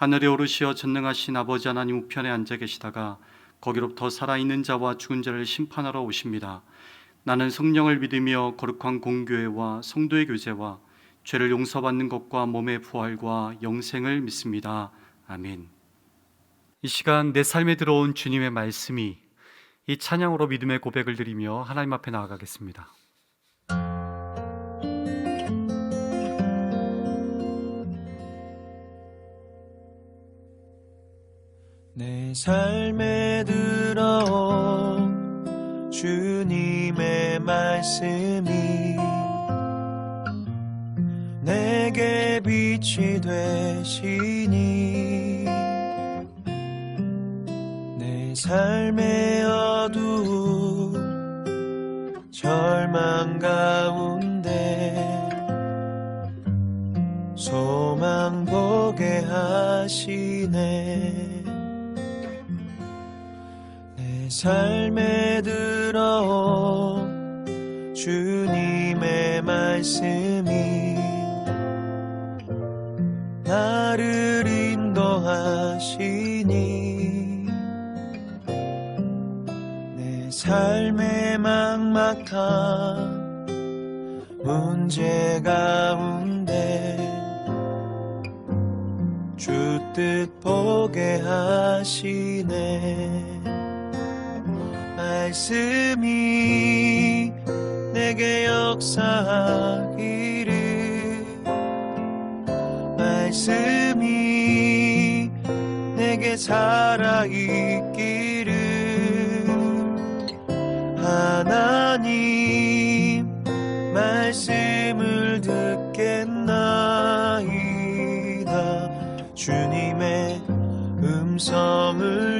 하늘에 오르시어 전능하신 아버지 하나님 우편에 앉아 계시다가 거기로부터 살아있는 자와 죽은 자를 심판하러 오십니다. 나는 성령을 믿으며 거룩한 공교회와 성도의 교제와 죄를 용서받는 것과 몸의 부활과 영생을 믿습니다. 아멘. 이 시간 내 삶에 들어온 주님의 말씀이 이 찬양으로 믿음의 고백을 드리며 하나님 앞에 나아가겠습니다. 내 삶에 들어온 주님의 말씀이 내게 빛이 되시니 내 삶의 어두운 절망 가운데 소망 보게 하시네 삶에 들어온 주님의 말씀이 나를 인도하시니 내 삶의 막막한 문제 가운데 주뜻 보게 하시네 말씀이 내게 역사하기를. 말씀이 내게 살아있기를. 하나님 말씀을 듣겠나이다. 주님의 음성을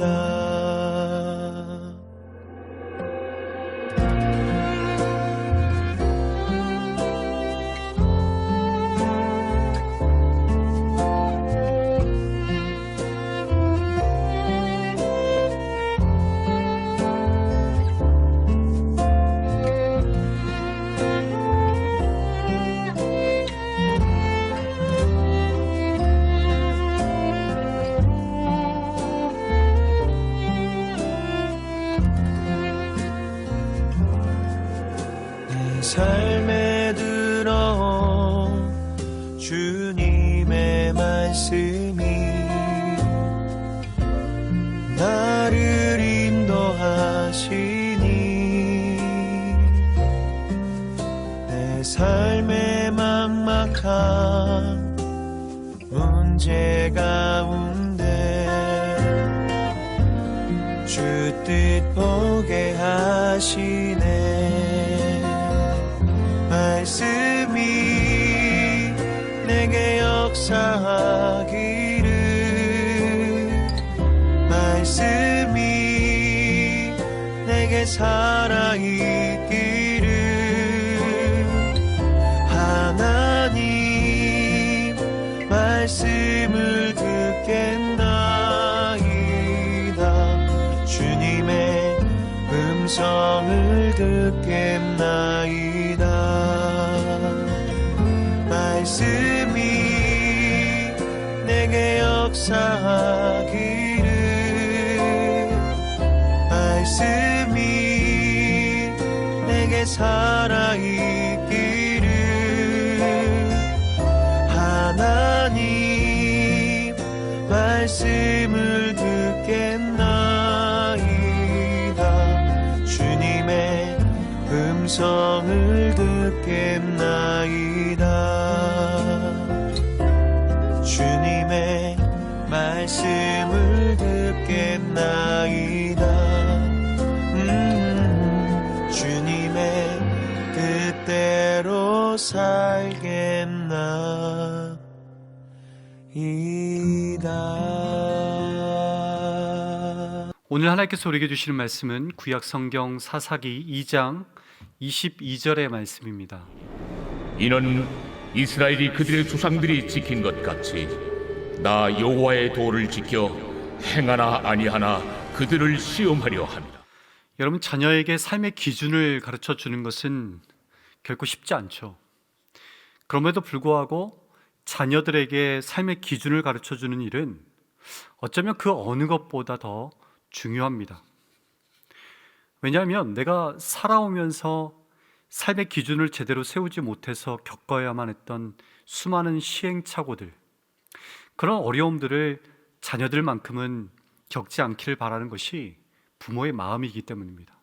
듣 삶에 들어온 주님의 말씀이 나를 인도하시니 내 삶의 막막한 문제 가운데 주 뜻 보게 하시네 말씀이 내게 역사하기를 말씀이 내게 살아있기를 하나님 말씀을 듣겠나이다. 주님의 음성을 듣겠나이다 역사하기를 말씀이 내게 살아있기를 하나님 말씀을 듣겠나이다. 주님의 음성을 듣겠나이다 살겠나 이다 오늘 하나님께서 우리에게 주시는 말씀은 구약 성경 사사기 2장 22절의 말씀입니다. 이는 이스라엘이 그들의 조상들이 지킨 것 같이 나 여호와의 도를 지켜 행하나 아니하나 그들을 시험하려 함이라. 여러분 자녀에게 삶의 기준을 가르쳐 주는 것은 결코 쉽지 않죠. 그럼에도 불구하고 자녀들에게 삶의 기준을 가르쳐 주는 일은 어쩌면 그 어느 것보다 더 중요합니다. 왜냐하면 내가 살아오면서 삶의 기준을 제대로 세우지 못해서 겪어야만 했던 수많은 시행착오들, 그런 어려움들을 자녀들만큼은 겪지 않기를 바라는 것이 부모의 마음이기 때문입니다.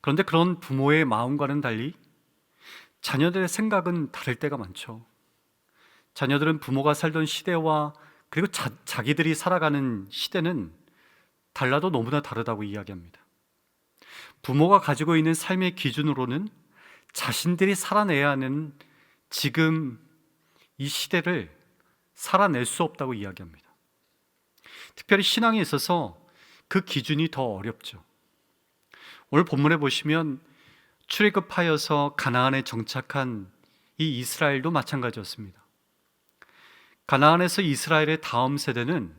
그런데 그런 부모의 마음과는 달리 자녀들의 생각은 다를 때가 많죠. 자녀들은 부모가 살던 시대와 그리고 자, 자기들이 살아가는 시대는 달라도 너무나 다르다고 이야기합니다. 부모가 가지고 있는 삶의 기준으로는 자신들이 살아내야 하는 지금 이 시대를 살아낼 수 없다고 이야기합니다. 특별히 신앙에 있어서 그 기준이 더 어렵죠. 오늘 본문에 보시면 출애굽하여서 가나안에 정착한 이 이스라엘도 마찬가지였습니다. 가나안에서 이스라엘의 다음 세대는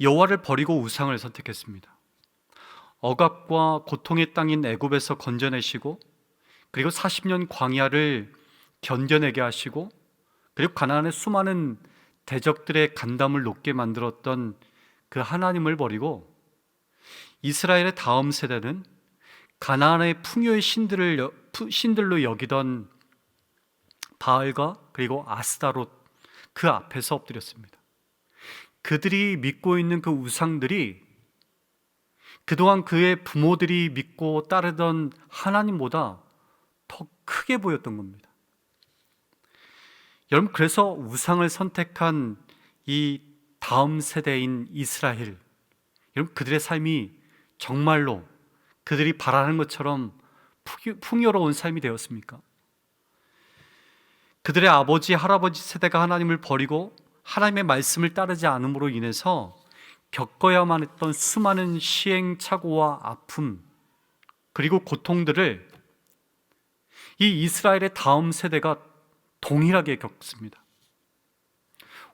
여호와를 버리고 우상을 선택했습니다. 억압과 고통의 땅인 애굽에서 건져내시고 그리고 40년 광야를 견뎌내게 하시고 그리고 가나안의 수많은 대적들의 간담을 높게 만들었던 그 하나님을 버리고 이스라엘의 다음 세대는 가나안의 풍요의 신들을 신들로 여기던 바알과 그리고 아스다롯 그 앞에서 엎드렸습니다. 그들이 믿고 있는 그 우상들이 그동안 그의 부모들이 믿고 따르던 하나님보다 더 크게 보였던 겁니다. 여러분 그래서 우상을 선택한 이 다음 세대인 이스라엘 여러분 그들의 삶이 정말로 그들이 바라는 것처럼 풍요- 풍요로운 삶이 되었습니까? 그들의 아버지 할아버지 세대가 하나님을 버리고 하나님의 말씀을 따르지 않음으로 인해서 겪어야만 했던 수많은 시행착오와 아픔 그리고 고통들을 이 이스라엘의 다음 세대가 동일하게 겪습니다.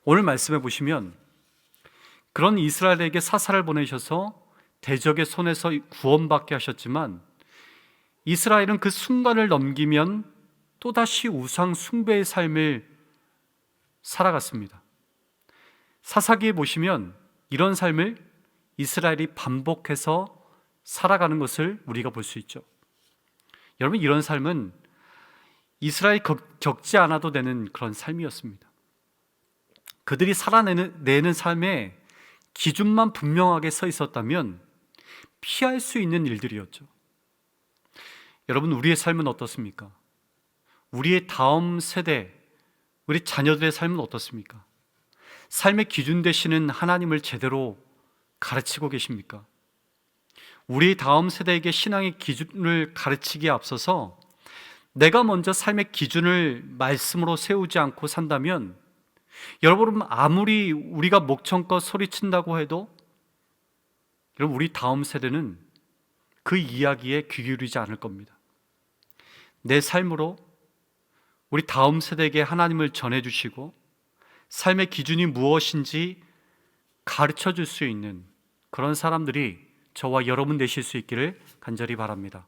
오늘 말씀해 보시면 그런 이스라엘에게 사사를 보내셔서 대적의 손에서 구원받게 하셨지만 이스라엘은 그 순간을 넘기면 또다시 우상 숭배의 삶을 살아갔습니다. 사사기에 보시면 이런 삶을 이스라엘이 반복해서 살아가는 것을 우리가 볼 수 있죠. 여러분 이런 삶은 이스라엘 겪- 겪지 않아도 되는 그런 삶이었습니다. 그들이 살아내는 내는 삶에 기준만 분명하게 서 있었다면 피할 수 있는 일들이었죠. 여러분 우리의 삶은 어떻습니까? 우리의 다음 세대, 우리 자녀들의 삶은 어떻습니까? 삶의 기준 되시는 하나님을 제대로 가르치고 계십니까? 우리 다음 세대에게 신앙의 기준을 가르치기에 앞서서 내가 먼저 삶의 기준을 말씀으로 세우지 않고 산다면 여러분 아무리 우리가 목청껏 소리친다고 해도 여러분 우리 다음 세대는 그 이야기에 귀 기울이지 않을 겁니다. 내 삶으로 우리 다음 세대에게 하나님을 전해 주시고 삶의 기준이 무엇인지 가르쳐 줄 수 있는 그런 사람들이 저와 여러분 되실 수 있기를 간절히 바랍니다.